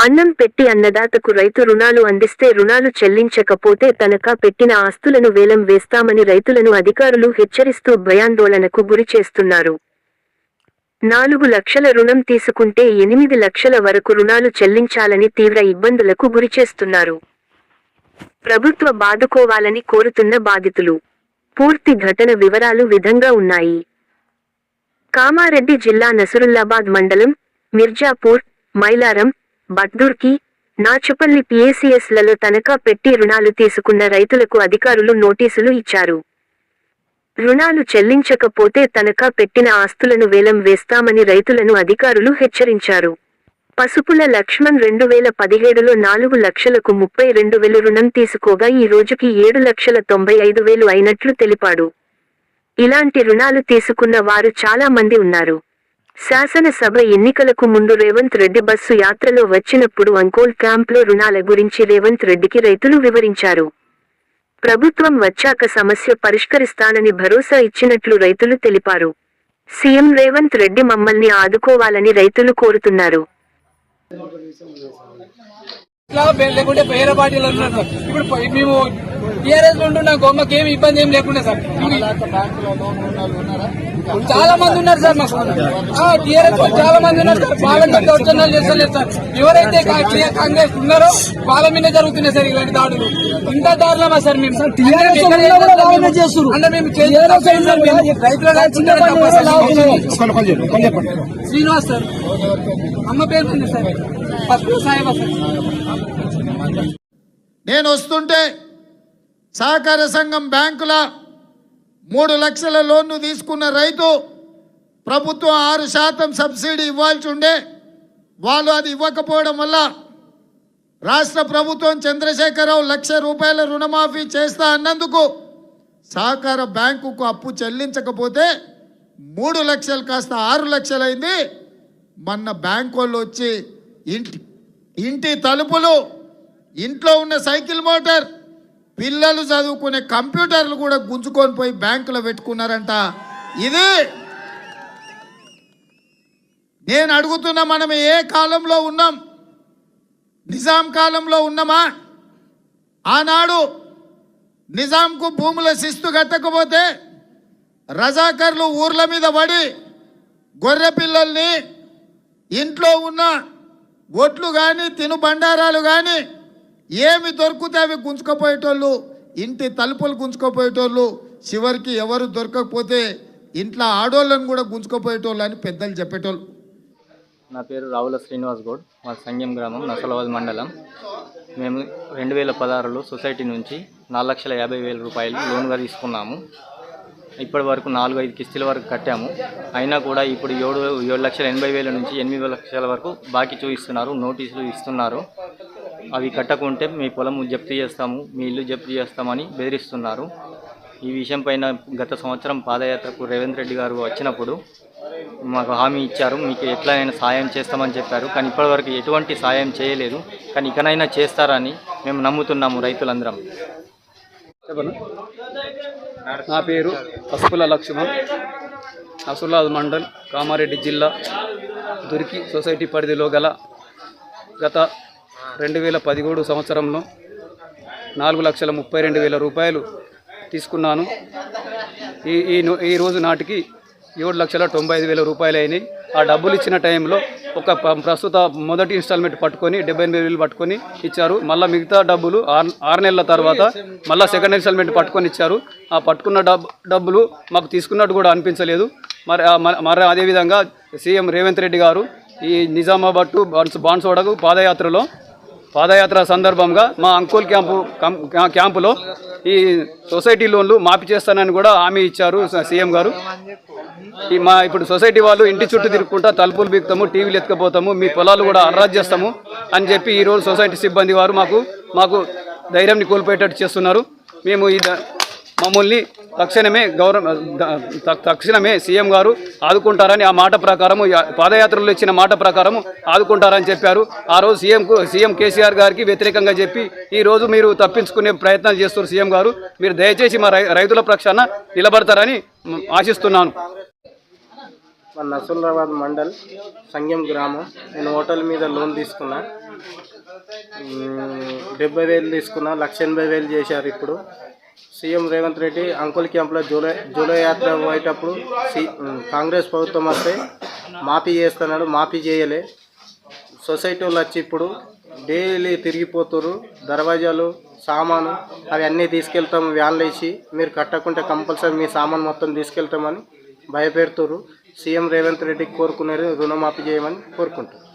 అన్నం పెట్టి అన్నదాతకు రైతు రుణాలు అందిస్తే రుణాలు చెల్లించకపోతే తనఖా పెట్టిన ఆస్తులను వేలం వేస్తామని రైతులను అధికారులు హెచ్చరిస్తూ భయాందోళనకు గురి చేస్తున్నారు. నాలుగు లక్షల రుణం తీసుకుంటే ఎనిమిది లక్షల వరకు రుణాలు చెల్లించాలని తీవ్ర ఇబ్బందులకు గురిచేస్తున్నారు ప్రభుత్వ బాదుకోవాలని కోరుతున్న బాధితులు. పూర్తి ఘటన వివరాలు విధంగా ఉన్నాయి. కామారెడ్డి జిల్లా నసురుల్లాబాద్ మండలం మిర్జాపూర్ మైలారం బట్దూర్కి నాచుపల్లి పిఏసీఎస్లలో తనఖా పెట్టి రుణాలు తీసుకున్న రైతులకు అధికారులు నోటీసులు ఇచ్చారు. రుణాలు చెల్లించకపోతే తనఖా పెట్టిన ఆస్తులను వేలం వేస్తామని రైతులను అధికారులు హెచ్చరించారు. పసుపుల లక్ష్మణ్ రెండు వేల పదిహేడులో నాలుగు లక్షలకు ముప్పై రెండు వేలు రుణం తీసుకోగా ఈ రోజుకి ఏడు లక్షల తొంభై ఐదు వేలు అయినట్లు తెలిపాడు. ఇలాంటి రుణాలు తీసుకున్న వారు చాలా మంది ఉన్నారు. శాసనసభ ఎన్నికలకు ముందు రేవంత్ రెడ్డి బస్సు యాత్రలో వచ్చినప్పుడు అంకోల్ క్యాంప్లో రుణాల గురించి రేవంత్ రెడ్డికి రైతులు వివరించారు. ప్రభుత్వం వచ్చాక సమస్య పరిష్కరిస్తానని భరోసా ఇచ్చినట్లు రైతులు తెలిపారు. సీఎం రేవంత్ రెడ్డి మమ్మల్ని ఆదుకోవాలని రైతులు కోరుతున్నారు. ఇప్పుడు మేము టీఆర్ఎస్లో ఉంటున్నాం గొమ్మకి ఏమి ఇబ్బంది ఏం లేకుండా సార్. చాలా మంది ఉన్నారు సార్ మాకు. టీఆర్ఎస్ చాలా మంది ఉన్నారు సార్. బాగా దౌర్జన్యాలు చేస్తలేదు సార్. ఎవరైతే కాంగ్రెస్ ఉన్నారో వాళ్ళ మీద జరుగుతున్నాయి సార్ ఇలాంటి దాడులు. ఇంత దారుణమా సార్ మేము. అంటే మేము. శ్రీనివాస్ సార్. అమ్మ పేరు సార్? First సాయిబా sir. నేను వస్తుంటే సహకార సంఘం బ్యాంకుల మూడు లక్షల లోన్ను తీసుకున్న రైతు ప్రభుత్వం ఆరు శాతం సబ్సిడీ ఇవ్వాల్సి ఉండే వాళ్ళు అది ఇవ్వకపోవడం వల్ల రాష్ట్ర ప్రభుత్వం చంద్రశేఖరరావు లక్ష రూపాయల రుణమాఫీ చేస్తా అన్నందుకు సహకార బ్యాంకుకు అప్పు చెల్లించకపోతే మూడు లక్షలు కాస్త ఆరు లక్షలైంది. మొన్న బ్యాంకు వాళ్ళు వచ్చి ఇంటి ఇంటి తలుపులు ఇంట్లో ఉన్న సైకిల్ మోటార్ పిల్లలు చదువుకునే కంప్యూటర్లు కూడా గుంజుకొని పోయి బ్యాంకులో పెట్టుకున్నారంట. ఇది నేను అడుగుతున్నా మనం ఏ కాలంలో ఉన్నాం? నిజాం కాలంలో ఉన్నామా? ఆనాడు నిజాంకు భూముల శిస్తు కట్టకపోతే రజాకర్లు ఊర్ల మీద పడి గొర్రె పిల్లల్ని ఇంట్లో ఉన్న ఒట్లు కానీ తినుబండారాలు కానీ ఏమి దొరికితే అవి గుంజుకపోయేటోళ్ళు ఇంటి తలుపులు గుంజుకపోయేటోళ్ళు చివరికి ఎవరు దొరకకపోతే ఇంట్లో ఆడోళ్ళని కూడా గుంజుకపోయేటోళ్ళు అని పెద్దలు చెప్పేటోళ్ళు. నా పేరు రావుల శ్రీనివాస్ గౌడ్ మా సంఘం గ్రామం నసలాబాద్ మండలం. మేము రెండు వేల పదహారులో సొసైటీ నుంచి నాలుగు లక్షల యాభై వేల రూపాయలు లోన్గా తీసుకున్నాము. ఇప్పటి వరకు నాలుగు ఐదు కిస్తీల వరకు కట్టాము. అయినా కూడా ఇప్పుడు ఏడు ఏడు లక్షల ఎనభై వేల నుంచి ఎనిమిది లక్షల వరకు బాకీ చూపిస్తున్నారు నోటీసులు ఇస్తున్నారు. అవి కట్టకుంటే మీ పొలం జప్తు చేస్తాము మీ ఇల్లు జప్తు చేస్తామని బెదిరిస్తున్నారు. ఈ విషయం పైన గత సంవత్సరం పాదయాత్రకు రేవంత్ రెడ్డి గారు వచ్చినప్పుడు మాకు హామీ ఇచ్చారు మీకు ఎట్లయినా సాయం చేస్తామని చెప్పారు. కానీ ఇప్పటివరకు ఎటువంటి సాయం చేయలేదు. కానీ ఇకనైనా చేస్తారని మేము నమ్ముతున్నాము రైతులందరం. చెప్పను నా పేరు పసుపుల లక్ష్మణ్. నసులాద్ మండల్ కామారెడ్డి జిల్లా దుర్కి సొసైటీ పరిధిలో గల గత రెండు వేల పదిహేడు సంవత్సరంలో నాలుగు లక్షల ముప్పై రెండు వేల రూపాయలు తీసుకున్నాను. ఈ ఈ నో- ఈ రోజు నాటికి ఏడు లక్షల తొంభై ఐదు వేల రూపాయలు అయినాయి. ఆ డబ్బులు ఇచ్చిన టైంలో ఒక ప్రస్తుత మొదటి ఇన్స్టాల్మెంట్ పట్టుకొని డెబ్బై ఎనిమిది వేలు పట్టుకొని ఇచ్చారు. మళ్ళీ మిగతా డబ్బులు ఆరు ఆరు నెలల తర్వాత మళ్ళీ సెకండ్ ఇన్స్టాల్మెంట్ పట్టుకొని ఇచ్చారు. ఆ పట్టుకున్న డబ్బులు మాకు తీసుకున్నట్టు కూడా అనిపించలేదు. మరి మరి అదేవిధంగా సీఎం రేవంత్ రెడ్డి గారు ఈ నిజామాబాద్ టు బాన్స్ బాన్సోడకు పాదయాత్రలో పాదయాత్ర సందర్భంగా మా అంకుల్ క్యాంపు క్యాంపులో ఈ సొసైటీ లోన్లు మాఫీ చేస్తానని కూడా హామీ ఇచ్చారు సీఎం గారు. ఈ మా ఇప్పుడు సొసైటీ వాళ్ళు ఇంటి చుట్టూ తిరుగుకుంటా తలుపులు బిగుతాము టీవీలు ఎత్తుకపోతాము మీ పొలాలు కూడా అర్రాజ్ చేస్తాము అని చెప్పి ఈరోజు సొసైటీ సిబ్బంది వారు మాకు మాకు ధైర్యంని కోల్పోయేటట్టు చేస్తున్నారు. మేము ఈ ద- మమ్మల్ని తక్షణమే గౌరవ తక్షణమే సీఎం గారు ఆదుకుంటారని ఆ మాట ప్రకారము పాదయాత్రలో ఇచ్చిన మాట ప్రకారము ఆదుకుంటారని చెప్పారు. ఆ రోజు సీఎంకు సీఎం కేసీఆర్ గారికి వ్యతిరేకంగా చెప్పి ఈ రోజు మీరు తప్పించుకునే ప్రయత్నాలు చేస్తున్నారు సీఎం గారు. మీరు దయచేసి మా రై- రైతుల పక్షాన నిలబడతారని ఆశిస్తున్నాను. మన నసరులాబాద్ మండల్ సంగం గ్రామం. నేను హోటల్ మీద లోన్ తీసుకున్నా. డెబ్బై వేలు తీసుకున్నా. లక్ష ఎనభై వేలు చేశారు ఇప్పుడు. సీఎం రేవంత్ రెడ్డి అంకుల్ క్యాంప్లో జూలై జూలై యాత్ర పోయేటప్పుడు కాంగ్రెస్ ప్రభుత్వం వస్తే మాఫీ చేస్తున్నాడు మాఫీ చేయలే. సొసైటీ వాళ్ళు వచ్చి ఇప్పుడు డైలీ తిరిగిపోతున్నారు దర్వాజాలు సామాను అవి అన్నీ తీసుకెళ్తాం వ్యాన్లు వేసి మీరు కట్టకుంటే కంపల్సరీ మీ సామాన్ మొత్తం తీసుకెళ్తామని భయపెడుతురు సీఎం రేవంత్ రెడ్డికి కోరుకునేది రుణమాఫీ చేయమని కోరుకుంటారు